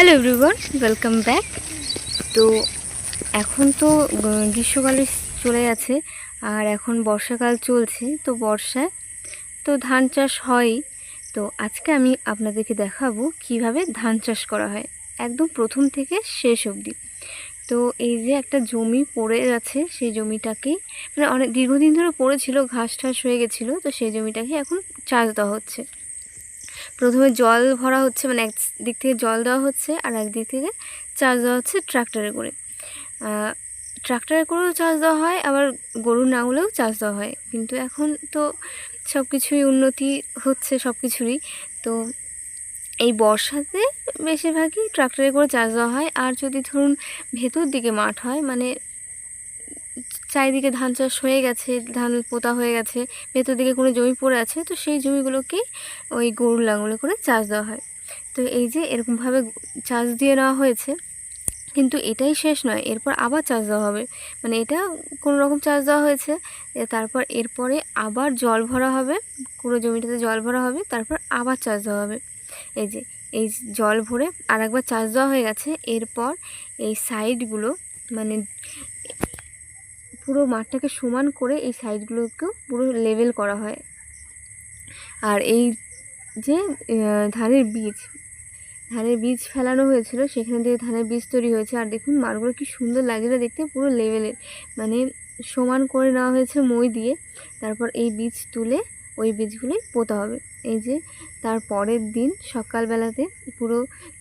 Hello everyone welcome back তো এখন তো গ্রীষ্মকালে চলে গেছে, আর এখন বর্ষাকাল চলছে। তো বর্ষায় তো ধান চাষ হয় তো আজকে আমি আপনাদেরকে দেখাবো কীভাবে ধান চাষ করা হয়। একদম প্রথম থেকে শেষ অবধি। তো এই যে একটা জমি পড়ে আছে সেই জমিটাকেই মানে অনেক দীর্ঘদিন ধরে পড়েছিল, ঘাস ঠাস হয়ে গেছিল, তো সেই জমিটাকে এখন চাষ দেওয়া হচ্ছে। প্রথমে জল ভরা হচ্ছে মানে এক দিক থেকে জল দেওয়া হচ্ছে আর এক দিক থেকে চাষ দেওয়া হচ্ছে ট্রাক্টরে করে। ট্রাক্টরে করেও চাষ দেওয়া হয়, আবার গরু নাঙলেও চাষ দেওয়া হয়। কিন্তু এখন তো সব কিছুই উন্নতি হচ্ছে সব কিছুরই তো এই বর্ষাতে বেশিরভাগই ট্রাক্টরে করে চাষ দেওয়া হয়। আর যদি ধরুন ভেতর দিকে মাঠ হয় মানে চারিদিকে ধান চাষ হয়ে গেছে, ধান পোতা হয়ে গেছে, ভেতর দিকে কোনো জমি পড়ে আছে, তো সেই জমিগুলোকেই ওই গরুর লাঙলে করে চাষ দেওয়া হয়। তো এই যে এরকমভাবে চাষ দিয়ে নেওয়া হয়েছে, কিন্তু এটাই শেষ নয়, এরপর আবার চাষ দেওয়া হবে। মানে এটা কোনো রকম চাষ দেওয়া হয়েছে তারপর এরপরে আবার জল ভরা হবে, পুরো জমিটাতে জল ভরা হবে, তারপর আবার চাষ দেওয়া হবে। এই যে, এই জল ভরে আর একবার চাষ দেওয়া হয়ে গেছে, এরপর এই সাইডগুলো মানে পুরো মাঠটাকে সমান করে এই সাইডগুলোকেও পুরো লেভেল করা হয়। আর এই যে ধানের বীজ ধানের বীজ ফেলানো হয়েছিল, সেখানে থেকে ধানের বীজ তৈরি হয়েছে। আর দেখুন মাঠগুলো কি সুন্দর লাগছে দেখতে, পুরো লেভেলের মানে সমান করে নেওয়া হয়েছে মই দিয়ে, তারপর এই বীজ তুলে ওই বীজগুলোই পোতা হবে। এই যে, তার পরের দিন সকালবেলাতে পুরো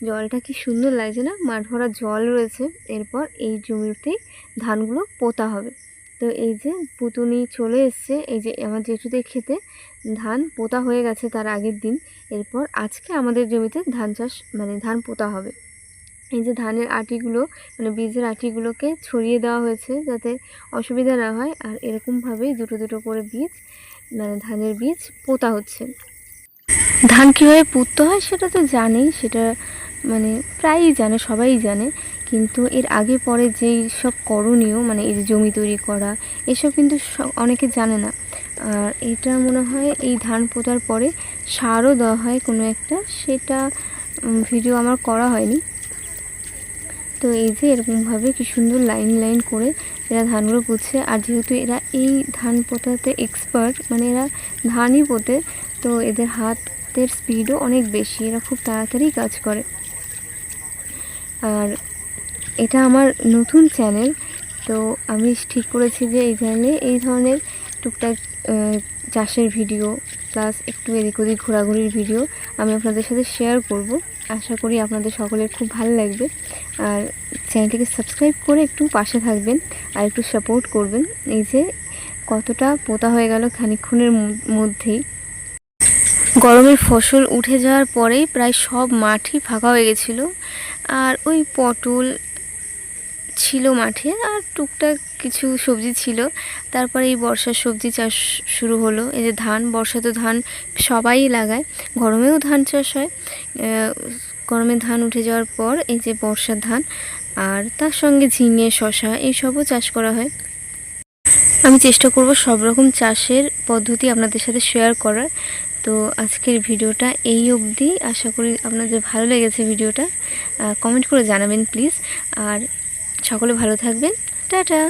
জলটা কি সুন্দর লাগছে না? মাঠ ভরা জল রয়েছে, এরপর এই জমিতেই ধানগুলো পোতা হবে। তো এই যে পুতুনি চলে এসছে, এই যে আমার জেঠুদের খেতে, ধান পোতা হয়ে গেছে তার আগের দিন। এরপর আজকে আমাদের জমিতে ধান চাষ মানে ধান পোতা হবে। এই যে ধানের আটিগুলো মানে বীজের আটিগুলোকে ছড়িয়ে দেওয়া হয়েছে যাতে অসুবিধা না হয়, আর এরকমভাবেই দুটো দুটো করে বীজ মানে ধানের বীজ পোতা হচ্ছে। ধান কীভাবে পুঁততে হয় সেটা তো জানেই, সেটা মানে প্রায়ই জানে, সবাই জানে। কিন্তু এর আগে পরে যেই সব করণীয় মানে এই জমি তৈরি করা, এসব কিন্তু অনেকে জানে না। আর এটা মনে হয় এই ধান পোতার পরে সারও দেওয়া হয় কোনো একটা। সেটা ভিডিও আমার করা হয়নি। তো এই যে এরকমভাবে কি সুন্দর লাইন লাইন করে এরা ধানগুলো পুঁতছে। আর যেহেতু এরা এই ধান পোতাতে এক্সপার্ট মানে এরা ধানই পোতে, তো এদের হাতের স্পিডও অনেক বেশি। এরা খুব তাড়াতাড়ি কাজ করে। আর এটা আমার নতুন চ্যানেল, তো আমি ঠিক করেছি যে এই চ্যানেলে এই ধরনের টুকটাক চাষের ভিডিও প্লাস একটু এদিক ওদিক ঘোরাঘুরির ভিডিও আমি আপনাদের সাথে শেয়ার করব। আশা করি আপনাদের সকলের খুব ভালো লাগবে। আর চ্যানেলটিকে সাবস্ক্রাইব করে একটু পাশে থাকবেন আর একটু সাপোর্ট করবেন। এই যে কতটা পোতা হয়ে গেল খানিকক্ষণের ম- মধ্যেই। গরমের ফসল উঠে যাওয়ার পরেই প্রায় সব মাঠই ফাঁকা হয়ে গেছিল। আর ওই পটল ছিল মাঠে আর টুকটাক কিছু সবজি ছিল। তারপরে এই বর্ষার সবজি চাষ শুরু হলো। এই যে ধান বর্ষা তো ধান সবাই লাগায়, গরমেও ধান চাষ হয়। গরমে ধান উঠে যাওয়ার পর এই যে বর্ষার ধান আর তার সঙ্গে ঝিঙে শশা এইসবও চাষ করা হয়। আমি চেষ্টা করব সব রকম চাষের পদ্ধতি আপনাদের সাথে শেয়ার করার। তো আজকের ভিডিওটা এই অবধি। আশা করি আপনাদের ভালো লেগেছে ভিডিওটা। কমেন্ট করে জানাবেন প্লিজ আর সকলে ভালো থাকবেন। টাটা!